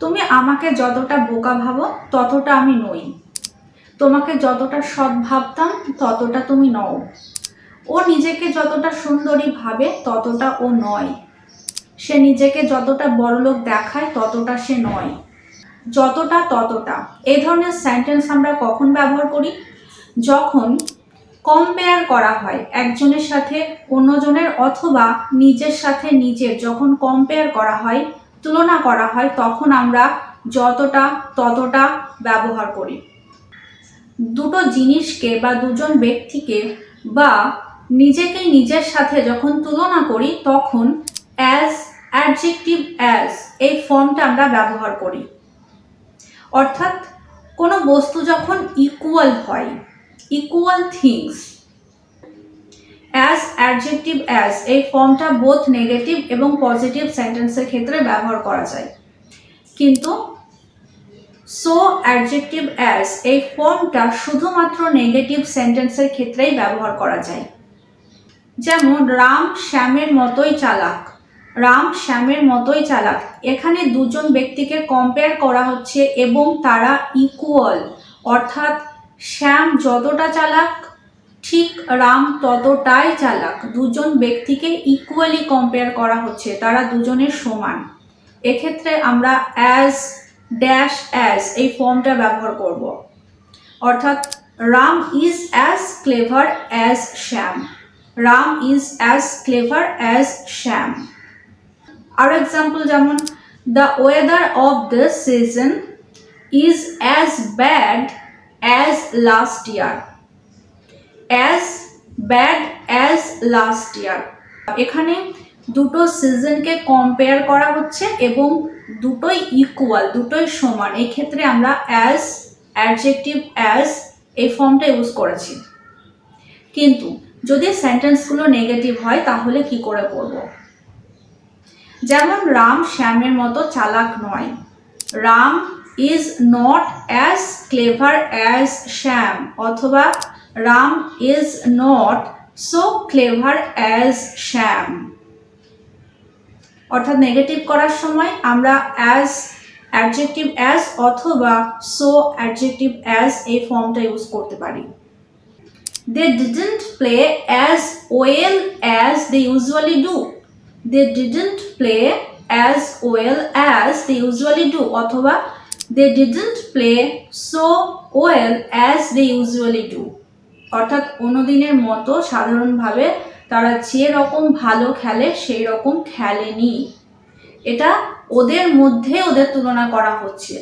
তুমি আমাকে যতটা বোকা ভাবো, ততটা আমি নই। তোমাকে যতটা সৎ ভাবতাম, ততটা তুমি নও। ও নিজেকে যতটা সুন্দরী ভাবে, ততটা ও নয়। সে নিজেকে যতটা বড়লোক দেখায়, ততটা সে নয়। যতটা, ততটা। এই ধরনের সেন্টেন্স আমরা কখন ব্যবহার করি? যখন কম্পেয়ার করা হয় একজনের সাথে অন্যজনের অথবা নিজের সাথে নিজের, যখন কম্পেয়ার করা হয় তুলনা করা হয়, তখন আমরা যতটা ততটা ব্যবহার করি। দুটো জিনিসকে বা দুজন ব্যক্তিকে বা নিজেকে নিজের সাথে যখন তুলনা করি, তখন অ্যাজ অ্যাডজেক্টিভ অ্যাজ এই ফর্মটা আমরা ব্যবহার করি। অর্থাৎ কোনো বস্তু যখন ইকুয়াল হয় equal things as adjective as এই ফর্মটা বোথ নেগেটিভ এবং পজিটিভ সেন্টেন্সের ক্ষেত্রে ব্যবহার করা যায়। কিন্তু সো অ্যাডজেক্টিভ অ্যাজ এই ফর্মটা শুধুমাত্র নেগেটিভ সেন্টেন্সের ক্ষেত্রেই ব্যবহার করা যায়। যেমন, রাম শ্যামের মতোই চালাক, রাম শ্যামের মতোই চালাক। এখানে দুজন ব্যক্তিকে কম্পেয়ার করা হচ্ছে এবং তারা ইকুয়াল অর্থাৎ শ্যাম যতটা চালাক ঠিক রাম ততটাই চালাক। দুজন ব্যক্তিকে ইকুয়ালি কম্পেয়ার করা হচ্ছে, তারা দুজনের সমান। এক্ষেত্রে আমরা অ্যাজ ড্যাশ অ্যাজ এই ফর্মটা ব্যবহার করব। অর্থাৎ Ram is as clever as Shyam Ram is as clever as Shyam আরও এক্সাম্পল যেমন the weather of this season is as bad as last year as bad as last year এখানে দুটো সিজনকে compare করা হচ্ছে এবং দুটোই ইকুয়াল দুটোই সমান। এই ক্ষেত্রে আমরা অ্যাজ অ্যাডজেক্টিভ অ্যাজ এই ফর্মটা ইউজ করেছি। কিন্তু যদি সেন্টেন্সগুলো নেগেটিভ হয়, তাহলে কি করে করব? যেমন রাম শ্যামের মতো চালাক নয়। Ram is not as clever as Shyam, অথবা Ram is not so clever as Shyam অর্থাৎ নেগেটিভ করার সময় আমরা অ্যাজ অ্যাডজেক্টিভ অ্যাজ অথবা সো অ্যাডজেক্টিভ অ্যাজ এই ফর্মটা ইউজ করতে পারি। They didn't play as well as they usually do they didn't play as well as they usually do অথবা they didn't play so well as they usually do অর্থাৎ অন্যদিনের মতো সাধারণভাবে তারা যে রকম ভালো খেলে সেই রকম খেলেনি। এটা ওদের মধ্যে ওদের তুলনা করা হচ্ছে।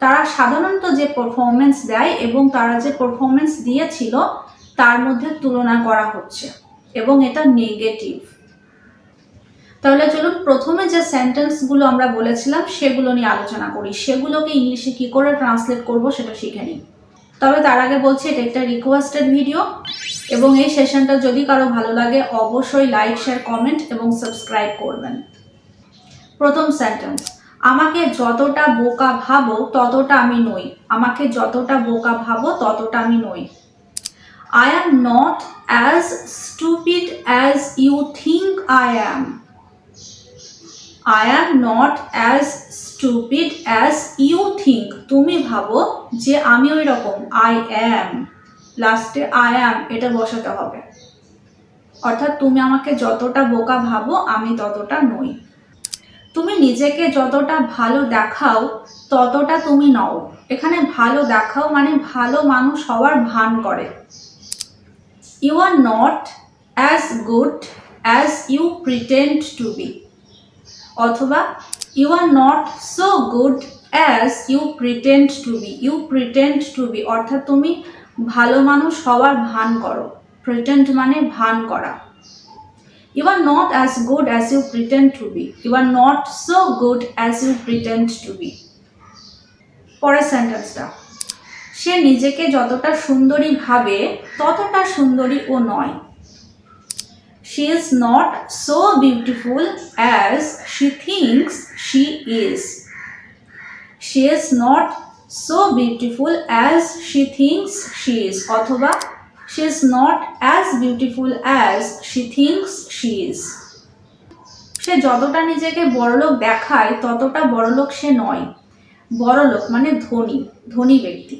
তারা সাধারণত যে পারফরমেন্স দেয় এবং তারা যে পারফরমেন্স দিয়েছিল, তার মধ্যে তুলনা করা হচ্ছে এবং এটা নেগেটিভ তাহলে চলুন প্রথমে যে সেন্টেন্সগুলো আমরা বলেছিলাম, সেগুলো নিয়ে আলোচনা করি। সেগুলোকে ইংলিশে কি করে ট্রান্সলেট করব সেটা শিখে নিই। তবে তার আগে বলছি, এটা একটা রিকোয়েস্টেড ভিডিও এবং এই সেশনটা যদি কারও ভালো লাগে, অবশ্যই লাইক শেয়ার কমেন্ট এবং সাবস্ক্রাইব করবেন। প্রথম সেন্টেন্স আমাকে যতটা বোকা ভাবো, ততটা আমি নই। আমাকে যতটা বোকা ভাবো, ততটা আমি নই। I am not as stupid as you think I am I am not as stupid as you think তুমি ভাবো যে আমি ওই রকম আই অ্যাম লাস্টে আই অ্যাম এটা বসাতে হবে। অর্থাৎ তুমি আমাকে যতটা বোকা ভাবো, আমি ততটা নই। তুমি নিজেকে যতটা ভালো দেখাও, ততটা তুমি নও। এখানে ভালো দেখাও মানে ভালো মানুষ হওয়ার ভান করে। You are not as good as you pretend to be অথবা you are not so good as you pretend to be you pretend to be অর্থাৎ তুমি ভালো মানুষ হওয়ার ভান করো। প্রিটেন্ড মানে ভান করা। You are not as good as you pretend to be you are not so good as you pretend to be পরের সেন্টেন্সটা সে নিজেকে যতটা সুন্দরী ভাবে, ততটা সুন্দরী ও নয়। She is not so beautiful as she thinks she is. She is not so beautiful as she thinks she is. অথবা she is not as beautiful as she thinks she is. সে যতটা নিজেকে বড়লোক দেখায় ততটা বড়লোক সে নয় বড়লোক মানে ধনী ধনী ব্যক্তি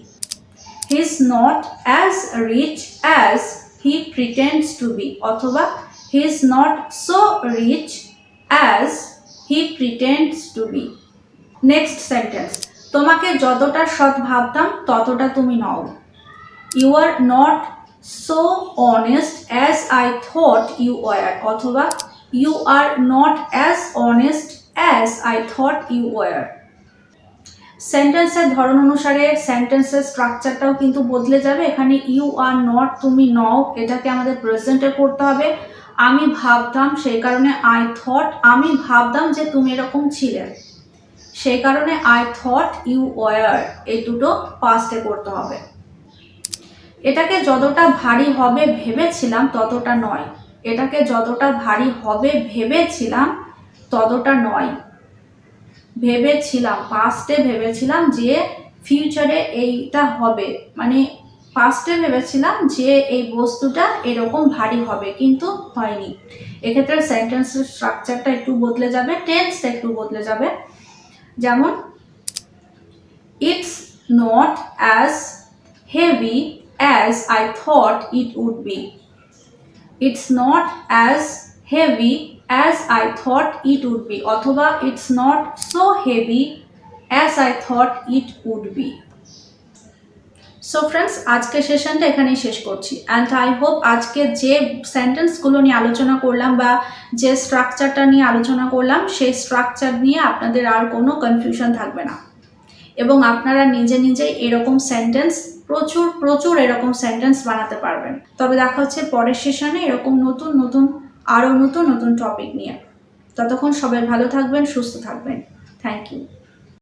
he is not as rich as he pretends to be অথবা he is not so rich as he pretends to be next sentence তোমাকে যতটা সৎ ভাবতাম, ততটা তুমি নও। You are not so honest as I thought you were অথবা you are not as honest as I thought you were সেন্টেন্সের ধরন অনুসারে সেন্টেন্সের স্ট্রাকচারটাও কিন্তু বদলে যাবে। এখানে ইউ আর নট তুমি নও, এটাকে আমাদের প্রেজেন্টে করতে হবে। আমি ভাবতাম সেই কারণে আই থট আমি ভাবতাম যে তুমি এরকম ছিলে। সেই কারণে আই থট ইউ ওয়ার এই দুটো পাস্টে করতে হবে। এটাকে যতটা ভারী হবে ভেবেছিলাম, ততটা নয়। এটাকে যতটা ভারী হবে ভেবেছিলাম, ততটা নয়। ভেবেছিলাম পাস্টে ভেবেছিলাম যে ফিউচারে এইটা হবে। মানে পাস্টে ভেবেছিলাম যে এই বস্তুটা এরকম ভারী হবে, কিন্তু হয়নি। এক্ষেত্রে সেন্টেন্সের স্ট্রাকচারটা একটু বদলে যাবে টেন্স একটু বদলে যাবে। যেমন it's not as heavy as I thought it would be it's not as heavy as I thought it would be অথবা it's not so heavy as I thought it would be so friends আজকে সেশনটা এখানেই শেষ করছি। And I hope আজকে যে সেন্টেন্সগুলো নিয়ে আলোচনা করলাম বা যে স্ট্রাকচারটা নিয়ে আলোচনা করলাম, সেই স্ট্রাকচার নিয়ে আপনাদের আর কোনো কনফিউশন থাকবে না। এবং আপনারা নিজে নিজেই এরকম সেন্টেন্স প্রচুর প্রচুর এরকম সেন্টেন্স বানাতে পারবেন। তবে দেখা হচ্ছে পরের সেশনে এরকম নতুন নতুন, আরও নতুন নতুন টপিক নিয়ে। ততক্ষণ সবাই ভালো থাকবেন, সুস্থ থাকবেন। Thank you